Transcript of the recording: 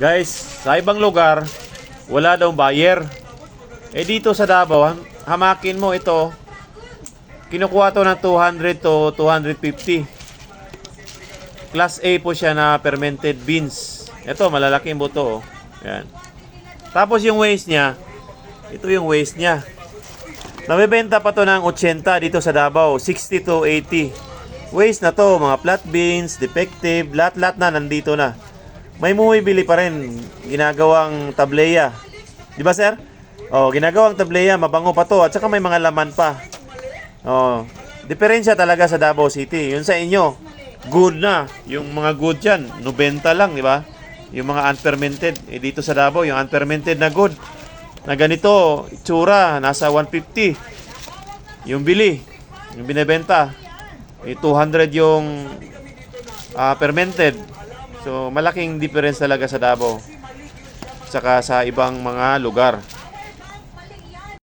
Guys, sa ibang lugar, wala daw buyer. Eh dito sa Davao, ham- hamakin mo ito, kinukuha to ng 200 to 250. Class A po siya na fermented beans. Ito, malalaking buto. Oh. Yan. Tapos yung waste niya, ito yung waste niya. Nabibenta pa to ng 80 dito sa Davao, 60 to 80. Waste na to, mga flat beans, defective, lahat-lahat na nandito na. May bumibili pa rin, ginagawang tableya. Di ba sir? Oh, ginagawang tableya, mabango pa to, at saka may mga laman pa. Oh, diferensya talaga sa Davao City. Yun sa inyo, good na. Yung mga good dyan, 90 lang, di ba? Yung mga unfermented, eh, dito sa Davao, yung unfermented na good, na ganito, itsura, nasa 150. Yung bili, yung binebenta, eh, 200 yung ah, fermented. So, malaking difference talaga sa Davao. Saka sa ibang mga lugar.